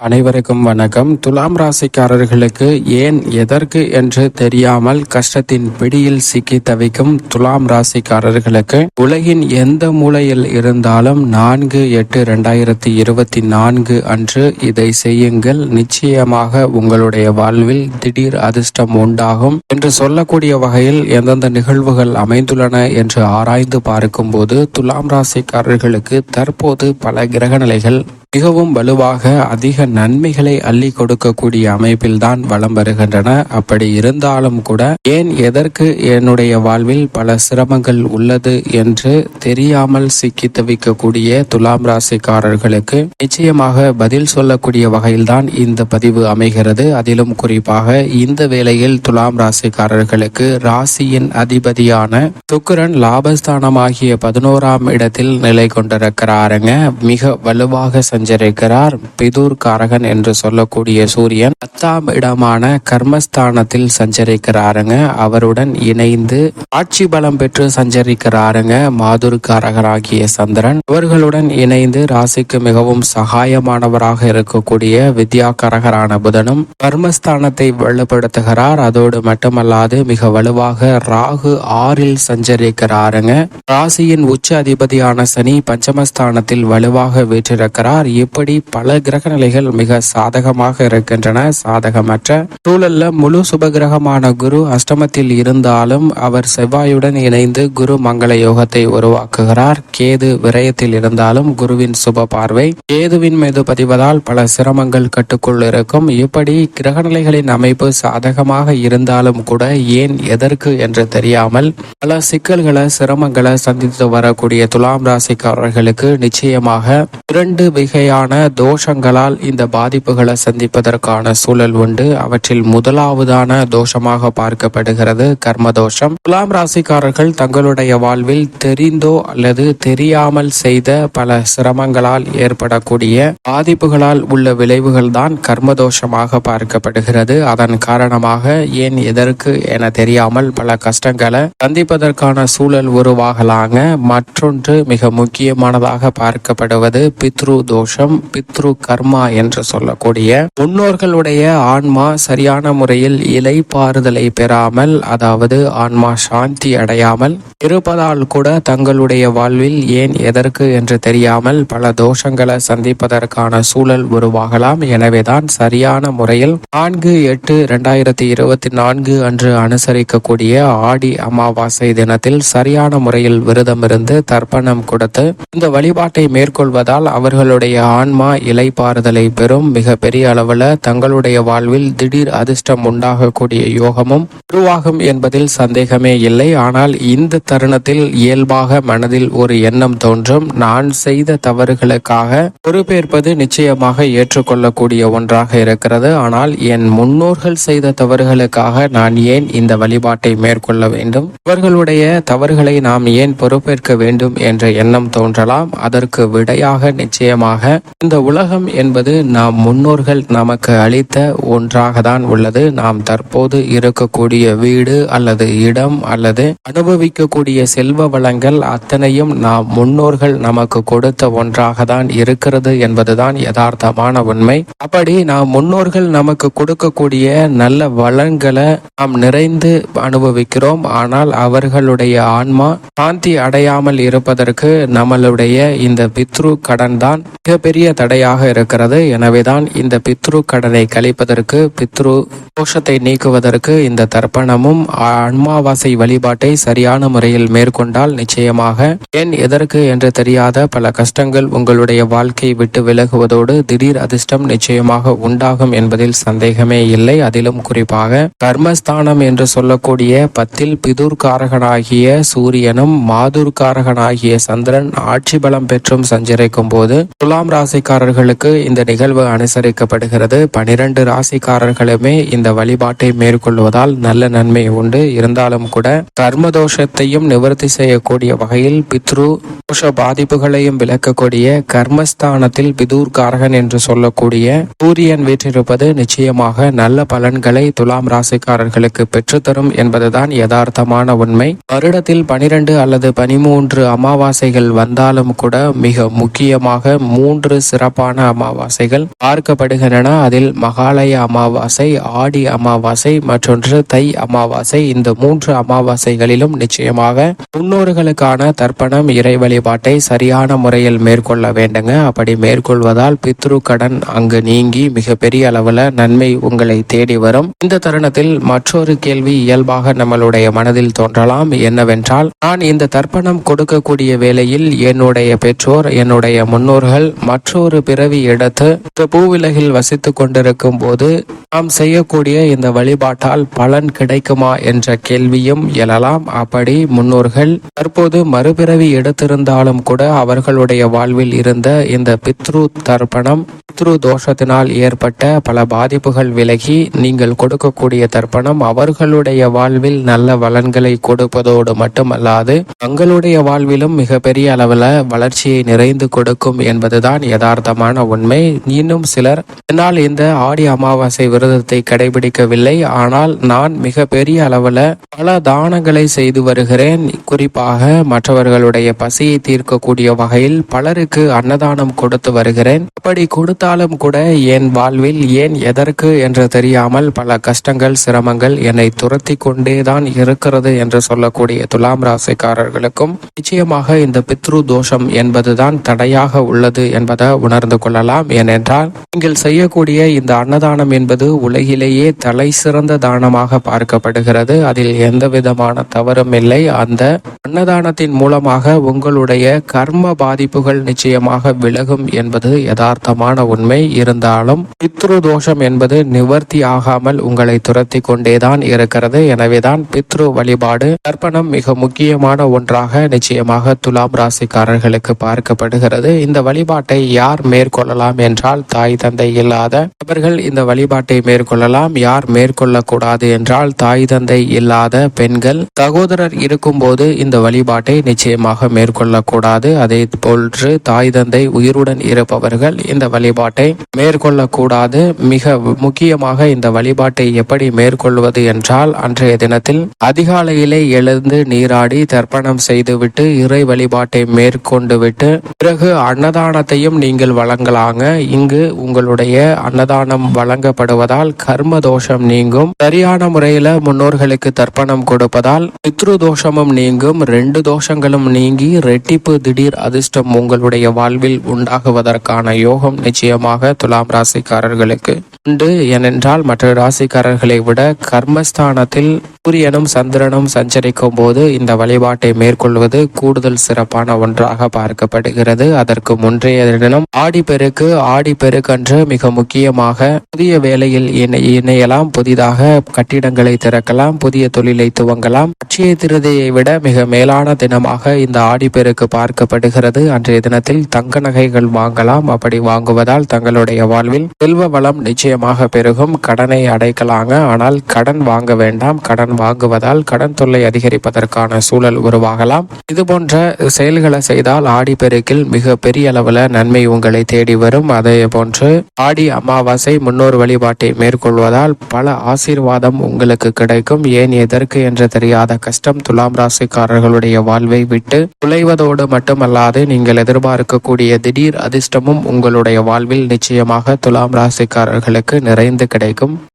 அனைவருக்கும் வணக்கம். துலாம் ராசிக்காரர்களுக்கு ஏன் எதற்கு என்று தெரியாமல் கஷ்டத்தின் பிடியில் சிக்கி தவிக்கும் துலாம் ராசிக்காரர்களுக்கு உலகின் எந்த மூலையில் இருந்தாலும் நான்கு எட்டு ரெண்டாயிரத்தி இருபத்தி நான்கு அன்று இதை செய்யுங்கள். நிச்சயமாக உங்களுடைய வாழ்வில் திடீர் அதிர்ஷ்டம் உண்டாகும். என்று சொல்லக்கூடிய வகையில் எந்தெந்த நிகழ்வுகள் அமைந்துள்ளன என்று ஆராய்ந்து பார்க்கும்போது துலாம் ராசிக்காரர்களுக்கு தற்போது பல கிரகநிலைகள் மிகவும் வலுவாக அதிக நன்மைகளை அள்ளி கொடுக்கக்கூடிய அமைப்பில்தான் வலம் வருகின்றன. அப்படி இருந்தாலும் கூட ஏன் எதற்கு என்னுடைய வாழ்வில் பல சிரமங்கள் உள்ளது என்று தெரியாமல் சிக்கி தவிக்கக்கூடிய துலாம் ராசிக்காரர்களுக்கு நிச்சயமாக பதில் சொல்லக்கூடிய வகையில்தான் இந்த பதிவு அமைகிறது. அதிலும் குறிப்பாக இந்த வேளையில் துலாம் ராசிக்காரர்களுக்கு ராசியின் அதிபதியான சுக்கரன் லாபஸ்தானமாகிய பதினோராம் இடத்தில் நிலை கொண்டிருக்கிறாருங்க. மிக வலுவாக சஞ்சரிக்கிறார் பிதூர்காரகன் என்று சொல்லக்கூடிய சூரியன் பத்தாம் இடமான கர்மஸ்தானத்தில் சஞ்சரிக்கிறாருங்க. அவருடன் இணைந்து ஆட்சி பலம் பெற்று சஞ்சரிக்கிறாருங்க. மாதுர்காரகராகிய சந்திரன். இவர்களுடன் இணைந்து ராசிக்கு மிகவும் சகாயமானவராக இருக்கக்கூடிய வித்யாகாரகரான புதனும் கர்மஸ்தானத்தை வலுப்படுத்துகிறார். அதோடு மட்டுமல்லாது மிக வலுவாக ராகு ஆறில் சஞ்சரிக்கிறாருங்க. ராசியின் உச்ச அதிபதியான சனி பஞ்சமஸ்தானத்தில் வலுவாக வீற்றிருக்கிறார். இப்படி பல கிரக நிலைகள் மிக சாதகமாக இருக்கின்றன சாதகமற்ற சூழல்ல முழு சுபகிரகமான குரு அஷ்டமத்தில் இருந்தாலும் அவர் செவ்வாயுடன் இணைந்து குரு மங்கள யோகத்தை உருவாக்குகிறார். கேது விரயத்தில் இருந்தாலும் குருவின் சுப பார்வை கேதுவின் மீது பதிவதால் பல சிரமங்கள் கட்டுக்குள் இருக்கும். இப்படி கிரகநிலைகளின் அமைப்பு சாதகமாக இருந்தாலும் கூட ஏன் எதற்கு என்று தெரியாமல் பல சிக்கல்களை சிரமங்களை சந்தித்து வரக்கூடிய துலாம் ராசிக்காரர்களுக்கு நிச்சயமாக இரண்டு மிக வகையான தோஷங்களால் இந்த பாதிப்புகளை சந்திப்பதற்கான சூழல் உண்டு. அவற்றில் முதலாவதான தோஷமாக பார்க்கப்படுகிறது கர்ம தோஷம் துலாம் ராசிக்காரர்கள் தங்களுடைய வாழ்வில் தெரிந்தோ அல்லது தெரியாமல் செய்த பல சிரமங்களால் ஏற்படக்கூடிய பாதிப்புகளால் உள்ள விளைவுகள் தான் கர்மதோஷமாக பார்க்கப்படுகிறது. அதன் காரணமாக ஏன் எதற்கு என தெரியாமல் பல கஷ்டங்களை சந்திப்பதற்கான சூழல் உருவாகலாங்க. மற்றொன்று மிக முக்கியமானதாக பார்க்கப்படுவது பித்ரு தோஷம். பித்ரு கர்மா என்று சொல்லக்கூடிய முன்னோர்களுடைய ஆன்மா சரியான முறையில் இலை பாறுதலை பெறாமல் அதாவது ஆன்மா சாந்தி அடையாமல் இருப்பதால் கூட தங்களுடைய வாழ்வில் ஏன் எதற்கு என்று தெரியாமல் பல தோஷங்களை சந்திப்பதற்கான சூழல் உருவாகலாம். எனவேதான் சரியான முறையில் நான்கு எட்டு இரண்டாயிரத்தி இருபத்தி நான்கு அன்று அனுசரிக்கக்கூடிய ஆடி அமாவாசை தினத்தில் சரியான முறையில் விரதமிருந்து தர்ப்பணம் கொடுத்து இந்த வழிபாட்டை மேற்கொள்வதால் அவர்களுடைய ஆன்மா இலைப்பாறுதலை பெறும் மிக பெரிய அளவில் தங்களுடைய வாழ்வில் திடீர் அதிர்ஷ்டம் உண்டாகக்கூடிய யோகமும் உருவாகும் என்பதில் சந்தேகமே இல்லை. ஆனால் இந்த தருணத்தில் இயல்பாக மனதில் ஒரு எண்ணம் தோன்றும். நான் செய்த தவறுகளுக்காக பொறுப்பேற்பது நிச்சயமாக ஏற்றுக்கொள்ளக்கூடிய ஒன்றாக இருக்கிறது. ஆனால் என் முன்னோர்கள் செய்த தவறுகளுக்காக நான் ஏன் இந்த வழிபாட்டை மேற்கொள்ள வேண்டும்? இவர்களுடைய தவறுகளை நாம் ஏன் பொறுப்பேற்க வேண்டும் என்ற எண்ணம் தோன்றலாம். அதற்கு விடையாக நிச்சயமாக இந்த உலகம் என்பது நாம் முன்னோர்கள் நமக்கு அளித்த ஒன்றாக தான் உள்ளது. நாம் தற்போது இருக்கக்கூடிய வீடு அல்லது இடம் அல்லது அனுபவிக்கக்கூடிய செல்வ வளங்கள் அத்தனையும் நாம் முன்னோர்கள் நமக்கு கொடுத்த ஒன்றாக தான் இருக்கிறது என்பதுதான் யதார்த்தமான உண்மை. அப்படி நாம் முன்னோர்கள் நமக்கு கொடுக்கக்கூடிய நல்ல வளங்களை நாம் நிறைந்து அனுபவிக்கிறோம். ஆனால் அவர்களுடைய ஆன்மா சாந்தி அடையாமல் இருப்பதற்கு நம்மளுடைய இந்த பித்ரு கடன் தான் மிகப்பெரிய தடையாக இருக்கிறது. எனவேதான் இந்த பித்ரு கடனை கழிப்பதற்கு பித்ரு தோஷத்தை நீக்குவதற்கு இந்த தர்ப்பணமும் அமாவாசை வழிபாட்டை சரியான முறையில் மேற்கொண்டால் நிச்சயமாக ஏன் எதற்கு என்று தெரியாத பல கஷ்டங்கள் உங்களுடைய வாழ்க்கை விட்டு விலகுவதோடு திடீர் அதிர்ஷ்டம் நிச்சயமாக உண்டாகும் என்பதில் சந்தேகமே இல்லை. அதிலும் குறிப்பாக கர்மஸ்தானம் என்று சொல்லக்கூடிய பத்தில் பிதுர்காரகனாகிய சூரியனும் மாதுர்காரகனாகிய சந்திரன் ஆட்சி பலம் பெற்றும் சஞ்சரிக்கும் போது துலா துலாம் ராசிக்காரர்களுக்கு இந்த நிகழ்வு அனுசரிக்கப்படுகிறது. பனிரெண்டு ராசிக்காரர்களுமே இந்த வழிபாட்டை மேற்கொள்வதால் நல்ல நன்மை உண்டு. இருந்தாலும் கூட கர்மதோஷத்தையும் நிவர்த்தி செய்யக்கூடிய வகையில் பித்ரு தோஷ பாதிப்புகளையும் விளக்கக்கூடிய கர்மஸ்தானத்தில் பிதூர்காரகன் என்று சொல்லக்கூடிய சூரியன் வீற்றிருப்பது நிச்சயமாக நல்ல பலன்களை துலாம் ராசிக்காரர்களுக்கு பெற்றுத்தரும் என்பதுதான் யதார்த்தமான உண்மை. வருடத்தில் பனிரெண்டு அல்லது பதிமூன்று அமாவாசைகள் வந்தாலும் கூட மிக முக்கியமாக மூ மூன்று சிறப்பான அமாவாசைகள் பார்க்கப்படுகின்றன. அதில் மகாலய அமாவாசை ஆடி அமாவாசை மற்றொன்று தை அமாவாசை. இந்த மூன்று அமாவாசைகளிலும் நிச்சயமாக முன்னோர்களுக்கான தர்ப்பணம் இறை வழிபாட்டை சரியான முறையில் மேற்கொள்ள வேண்டுங்க. அப்படி மேற்கொள்வதால் பித்ரு கடன் அங்கு நீங்கி மிகப்பெரிய அளவுல நன்மை உங்களை தேடி வரும். இந்த தருணத்தில் மற்றொரு கேள்வி இயல்பாக நம்மளுடைய மனதில் தோன்றலாம். என்னவென்றால் நான் இந்த தர்ப்பணம் கொடுக்கக்கூடிய வேளையில் என்னுடைய பெற்றோர் என்னுடைய முன்னோர்கள் மற்றொரு பிறவி எடுத்து இந்த பூவிலகில் வசித்து கொண்டிருக்கும் போது நாம் செய்யக்கூடிய இந்த வழிபாட்டால் பலன் கிடைக்குமா என்ற கேள்வியும் எழலாம். அப்படி முன்னோர்கள் தற்போது மறுபிறவி எடுத்திருந்தாலும் கூட அவர்களுடைய வாழ்வில் இருந்த இந்த பித்ரு தர்ப்பணம் பித்ரு தோஷத்தினால் ஏற்பட்ட பல பாதிப்புகள் விலகி நீங்கள் கொடுக்கக்கூடிய தர்ப்பணம் அவர்களுடைய வாழ்வில் நல்ல வளன்களை கொடுப்பதோடு மட்டுமல்லாது தங்களுடைய வாழ்விலும் மிகப்பெரிய அளவில் வளர்ச்சியை நிறைந்து கொடுக்கும் என்பதுதான். யதார்த்தமான உண்மை. இன்னும் சிலர் என்னால் இந்த ஆடி அமாவாசை விரதத்தை கடைபிடிக்கவில்லை. ஆனால் நான் மிக பெரிய அளவில் பல தானங்களை செய்து வருகிறேன். குறிப்பாக மற்றவர்களுடைய பசியை தீர்க்கக்கூடிய வகையில் பலருக்கு அன்னதானம் கொடுத்து வருகிறேன். அப்படி கொடுத்தாலும் கூட என் வாழ்வில் ஏன் எதற்கு என்று தெரியாமல் பல கஷ்டங்கள் சிரமங்கள் என்னை துரத்தி கொண்டேதான் இருக்கிறது என்று சொல்லக்கூடிய துலாம் ராசிக்காரர்களுக்கும் நிச்சயமாக இந்த பித்ரு தோஷம் என்பதுதான் தடையாக உள்ளது என்பதை உணர்ந்து கொள்ளலாம். ஏனென்றால் நீங்கள் செய்யக்கூடிய இந்த அன்னதானம் என்பது உலகிலேயே தலை சிறந்த தானமாக பார்க்கப்படுகிறது. அதில் எந்த விதமான தவறும் இல்லை. அந்த அன்னதானத்தின் மூலமாக உங்களுடைய கர்ம பாதிப்புகள் நிச்சயமாக விலகும் என்பது யதார்த்தமான உண்மை. இருந்தாலும் பித்ரு தோஷம் என்பது நிவர்த்தி ஆகாமல் உங்களை துரத்தி கொண்டேதான் இருக்கிறது. எனவேதான் பித்ரு வழிபாடு தர்ப்பணம் மிக முக்கியமான ஒன்றாக நிச்சயமாக துலாம் ராசிக்காரர்களுக்கு பார்க்கப்படுகிறது. இந்த வழிபாட்டை யார் மேற்கொள்ளலாம் என்றால் தாய் தந்தை இல்லாத அவர்கள் இந்த வழிபாட்டை மேற்கொள்ளலாம். யார் மேற்கொள்ளக்கூடாது என்றால் தாய் தந்தை இல்லாத பெண்கள். சகோதரர் இருக்கும்போது இந்த வழிபாட்டை நிச்சயமாக மேற்கொள்ளக்கூடாது. அதே போன்று தாய் தந்தை உயிருடன் இருப்பவர்கள் இந்த வழிபாட்டை மேற்கொள்ளக்கூடாது. மிக முக்கியமாக இந்த வழிபாட்டை எப்படி மேற்கொள்வது என்றால் அன்றைய தினத்தில் அதிகாலையிலே எழுந்து நீராடி தர்ப்பணம் செய்துவிட்டு இறை வழிபாட்டை மேற்கொண்டு விட்டு பிறகு அன்னதானத்தையும் நீங்கள் வழங்கலாங்க. இங்கு உங்களுடைய அன்னதானம் வழங்கப்படுவதால் கர்ம தோஷம் நீங்கும். சரியான முறையில முன்னோர்களுக்கு தர்ப்பணம் கொடுப்பதால் பித்ரு தோஷமும் நீங்கும். ரெண்டு தோஷங்களும் நீங்கி ரெட்டிப்பு திடீர் அதிர்ஷ்டம் உங்களுடைய வாழ்வில் உண்டாகுவதற்கான யோகம் நிச்சயமாக துலாம் ராசிக்காரர்களுக்கு உண்டு. ஏனென்றால் மற்ற ராசிக்காரர்களை விட கர்மஸ்தானத்தில் சூரியனும் சந்திரனும் சஞ்சரிக்கும் போது இந்த வழிபாட்டை மேற்கொள்வது கூடுதல் சிறப்பான ஒன்றாக பார்க்கப்படுகிறது. அதற்கு இன்றைய தினம் ஆடிப்பெருக்கு ஆடிப்பெருக்கன்று மிக முக்கியமாக புதிய வேலையில் இணை- இணையலாம் புதிதாக கட்டிடங்களை திறக்கலாம் புதிய தொழிலை துவங்கலாம். அட்சய திருதியை விட மிக மேலான தினமாக இந்த ஆடிப்பெருக்கு பார்க்கப்படுகிறது. அன்றைய தினத்தில் தங்க நகைகள் வாங்கலாம். அப்படி வாங்குவதால் தங்களுடைய வாழ்வில் செல்வ வளம் நிச்சயமாக பெருகும். கடனை அடைக்கலாங்க. ஆனால் கடன் வாங்க வேண்டாம். கடன் வாங்குவதால் கடன் தொல்லை அதிகரிப்பதற்கான சூழல் உருவாகலாம். இது போன்ற செயல்களை செய்தால் ஆடிப்பெருக்கில் மிக பெரிய அளவில் நன்மை உங்களை தேடி வரும். அதே போன்று ஆடி அமாவாசை முன்னோர் வழிபாட்டை மேற்கொள்வதால் பல ஆசீர்வாதம் உங்களுக்கு கிடைக்கும். ஏன் எதற்கு என்று தெரியாத கஷ்டம் துலாம் ராசிக்காரர்களுடைய வாழ்வை விட்டு குலைவதோடு மட்டுமல்லாது நீங்கள் எதிர்பார்க்கக்கூடிய திடீர் அதிர்ஷ்டமும் உங்களுடைய வாழ்வில் நிச்சயமாக துலாம் ராசிக்காரர்களுக்கு நிறைந்து கிடைக்கும்.